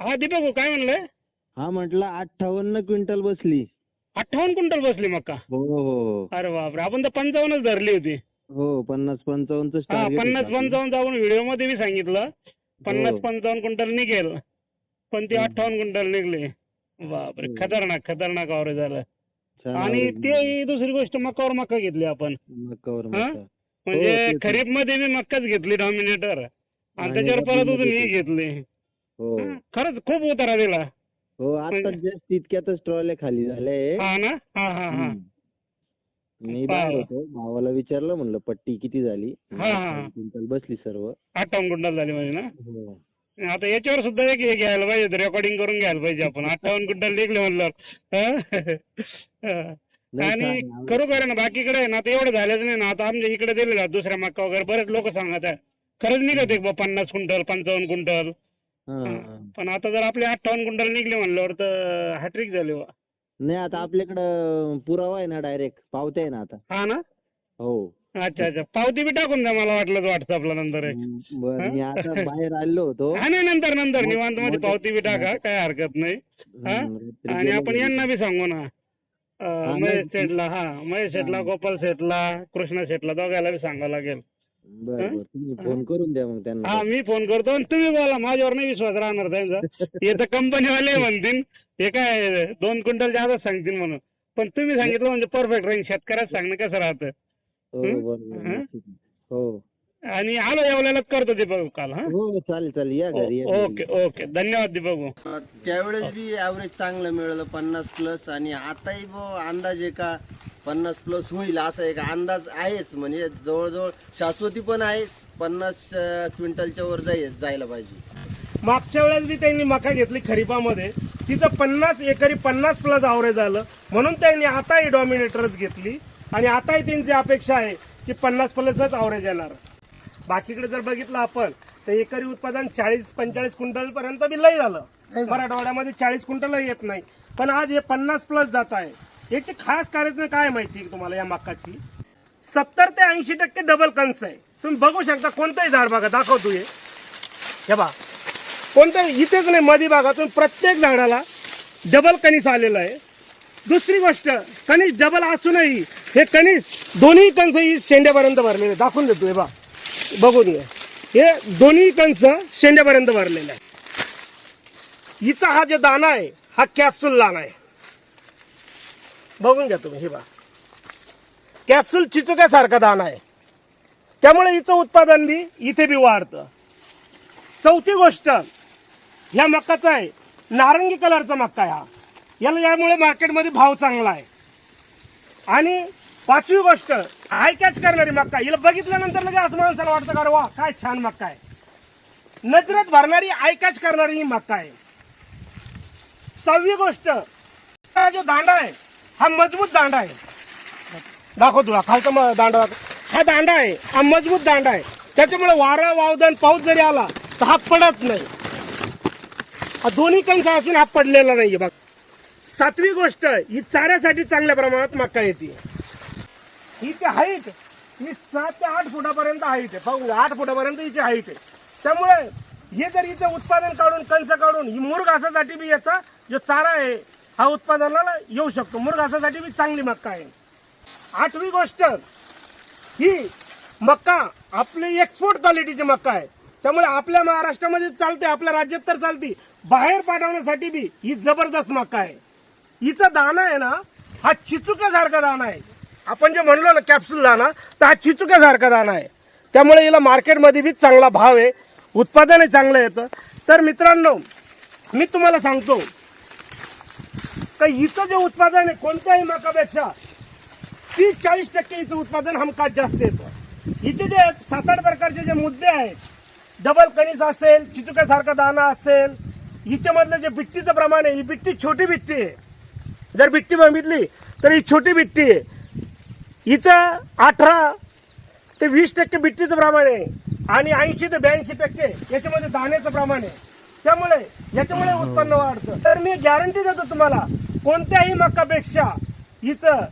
हा दीपक भाऊ काय म्हणलंय? हा म्हटलं अठ्ठावन्न क्विंटल बसली. अठ्ठावन्न क्विंटल बसली मक्का? हो हो हो. अरे बापरे आपण तर पंचावन्नच धरली होती. हो पन्नास पंचावन्नच हा पन्नास पंचावन्न आपण व्हिडिओमध्ये मी सांगितलं. पन्नास हो. पंचावन्न क्विंटल निघेल. पण ती. अठ्ठावन्न क्विंटल निघली. बापरे हो. खतरनाक खतरनाक आवरेज झालं. आणि ते दुसरी गोष्ट मकावर मका घेतली आपण. मक्कावर हा? म्हणजे ना. खरीपमध्ये मी मक्काच घेतली डॉमिनेटर. आणि त्याच्यावर परत अजून ही घेतली. हो. खरंच खूप उतारा दिला. हो आता जस्ट इतक्यातच ट्रॉल्या खाली झाले हा ना? हा हा हा. मी. बाहेर होतो. भावाला विचारलं म्हणलं पट्टी किती झाली? हा, हा. क्विंटल बसली सर्व. अठ्ठावन्न क्विंटल झाली म्हणजे ना? हो. आता याच्यावर सुद्धा एक हे घ्यायला पाहिजे रेकॉर्डिंग करून घ्यायला पाहिजे आपण. अठ्ठावन्न क्विंटल निघले म्हणलं नाही आणि छान. खरोखर आहे ना बाकीकडे आहे ना आता एवढं झालंच नाही ना. आता आमच्या इकडे दिलेलं दुसऱ्या मक्का वगैरे बरेच लोक सांगत आहे. खरंच निघत आहे बा पन्नास क्विंटल पंचावन्न क्विंटल. पण आता जर आपले अठ्ठावन्न क्विंटल निघले म्हणल्यावर तर हॅट्रिक झाली बा. नाही आता आपल्याकडं पुरावा आहे ना डायरेक्ट पावत्या आहे ना आता. हा ना? हो. अच्छा अच्छा. पावती बी टाकून द्या मला वाटलं व्हॉट्सअपला नंतर एक. बर? मी आता बाहेर आलो होतो. हा नाही नंतर नंतर. निवांत मध्ये पावती बी टाका काय हरकत नाही. हा? आणि आपण. यांना बी सांगू ना. महेश शेटला हा. महेश शेटला. गोपाल शेटला कृष्णा शेटला दोघायला बी सांगावं लागेल. बर हा? बर. तुम्ही फोन करून द्या मग त्यांना. हा मी फोन करतो आणि तुम्ही बोला माझ्यावर नाही विश्वास राहणार त्यांचा. हे तर कंपनीवाले म्हणतील हे काय दोन क्विंटल जादा सांगतील म्हणून. पण तुम्ही सांगितलं म्हणजे परफेक्ट राहील शेतकऱ्याच सांगणं कसं राहतं? हो? बरोबर हा? हो. आणि आलो येवल्याला करतो दीपक काल हा? हो चालेल चालेल. या घरी या घरी. Okay okay. धन्यवाद दीपक भाऊ. त्यावेळेस बी ॲव्हरेज चांगलं मिळालं पन्नास प्लस आणि आताही बो अंदाज आहे का? पन्नास प्लस होईल असा एक अंदाज आहेच. म्हणजे जवळजवळ शाश्वती पण आहे पन्नास क्विंटलच्या वर जाई जायला पाहिजे. मागच्या वेळेस बी त्यांनी मका घेतली खरीपामध्ये. तिचं पन्नास एकरी पन्नास प्लस आवरेज झालं. म्हणून त्यांनी आताही डॉमिनेटरच घेतली. आणि आताही त्यांची अपेक्षा आहे की पन्नास प्लसच आवरेज येणार. बाकीकडे जर बघितलं आपण तर एकरी उत्पादन चाळीस पंचेचाळीस क्विंटल पर्यंत बी लई झालं. मराठवाड्यामध्ये चाळीस क्विंटल येत नाही. पण आज हे पन्नास प्लस जात आहे. याची खास कार्यक्रम काय माहिती आहे तुम्हाला या मकाची सत्तर ते ऐंशी टक्के डबल कन्स आहे. तुम्ही बघू शकता कोणतंही झाड बघा दाखवतो हे. हे बा कोणतं इथेच नाही मधी भागातून प्रत्येक झाडाला डबल कणीस आलेलं आहे. दुसरी गोष्ट कणीस डबल असूनही हे कणीस दोन्ही कंस ही शेंड्यापर्यंत भरलेले आहे. दाखवून देतो हे बा बघून घ्या. हे दोन्ही कंस शेंड्यापर्यंत भरलेले आहे इथं हा जो दाना आहे हा कॅप्सूल दाना आहे. बघून घ्या तुम्ही हे बा कॅप्सूल चिचुक्यासारखा दाना आहे. त्यामुळे हिचं उत्पादन बी इथे बी वाढतं. चौथी गोष्ट ह्या मक्काचा आहे. नारंगी कलरचा मक्का आहे हा. याला यामुळे मार्केटमध्ये भाव चांगला आहे. आणि पाचवी गोष्ट आय कॅच करणारी मक्का. हिला बघितल्यानंतर लगेच असं माणसाला वाटतं का वा काय छान मक्का आहे. नजरेत भरणारी आय कॅच करणारी ही मक्का आहे. सहावी गोष्ट हा जो दांडा आहे हा मजबूत दांडा आहे. दाखव तुला खालचा म- दांडा? दाखव. हा दांडा आहे हा मजबूत दांडा आहे. त्याच्यामुळे वारं वावदन पाऊस जरी आला तर हा पडत नाही. हा दोन्ही कंस असून हा पडलेला नाहीये बघ. सातवी गोष्ट ही चाऱ्यासाठी चांगल्या प्रमाणात मक्का येते. ही ते हाईट ही सात ते आठ फुटापर्यंत हाईट आहे. पाहू आठ फुटापर्यंत हिची हाईट आहे. त्यामुळे हे जर हिचं उत्पादन काढून कंस काढून ही मूर घासासाठी बी याचा जो चारा आहे हा उत्पादनाला येऊ शकतो. मुरघासासाठी बी चांगली मक्का आहे. आठवी गोष्ट ही मक्का आपली एक्सपोर्ट क्वालिटीची मक्का आहे. त्यामुळे आपल्या महाराष्ट्रामध्ये चालते आपल्या राज्यात तर चालते. बाहेर पाठवण्यासाठी बी ही जबरदस्त मक्का आहे. हिचा दाना आहे ना हा चिचुक्यासारखा दाना आहे. आपण जे म्हणलो ना कॅप्सूल दाना तर हा चिचुक्यासारखा दाना आहे. त्यामुळे हिला मार्केटमध्ये बी चांगला भाव आहे. उत्पादनही चांगलं येतं. तर मित्रांनो मी तुम्हाला सांगतो का हिचं जे उत्पादन आहे कोणत्याही मकापेक्षा तीस चाळीस टक्के हिचं उत्पादन हमखास जास्त येतं. हिचे जे सात आठ प्रकारचे जे मुद्दे आहेत डबल कणीस असेल चिचुक्यासारखा दाना असेल हिच्यामधलं जे बिट्टीचं प्रमाण आहे ही बिट्टी छोटी बिट्टी आहे. जर बिट्टी बघितली तर ही छोटी बिट्टी आहे. हिचं अठरा ते वीस टक्के बिट्टीचं प्रमाण आहे आणि ऐंशी ते ब्याऐंशी टक्के याच्यामध्ये दाण्याचं प्रमाण आहे. त्यामुळे याच्यामुळे उत्पन्न वाढतं. तर मी गॅरंटी देतो तुम्हाला कोणत्याही मकापेक्षा हिचं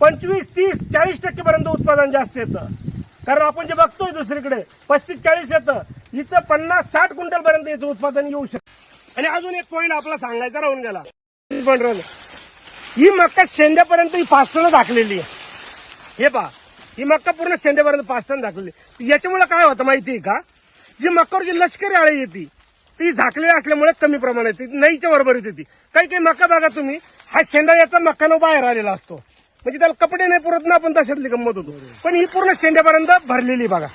पंचवीस तीस चाळीस टक्के पर्यंत उत्पादन जास्त येतं. कारण आपण जे बघतोय दुसरीकडे पस्तीस चाळीस येतं. हिचं पन्नास साठ क्विंटल पर्यंत याचं उत्पादन येऊ शकतं. आणि अजून एक पॉईंट आपला सांगायचा राहून गेला. ही मक्का शेंड्यापर्यंत ही पाचटनं झाकलेली आहे. हे पहा ही मक्का पूर्ण शेंड्यापर्यंत पाचटन झाकलेली याच्यामुळे काय होतं माहितीये का? जी मक्कावर जी लष्करी आळी येते ती झाकली असल्यामुळे कमी प्रमाणात येते. नाहीच्या बरोबरीत येते काही काही मका बघा तुम्ही. हा शेंडा याचा मकानं बाहेर आलेला असतो. म्हणजे त्याला कपडे नाही पुरत ना आपण तशातली गंमत होतो. पण ही पूर्ण शेंड्यापर्यंत भरलेली बघा.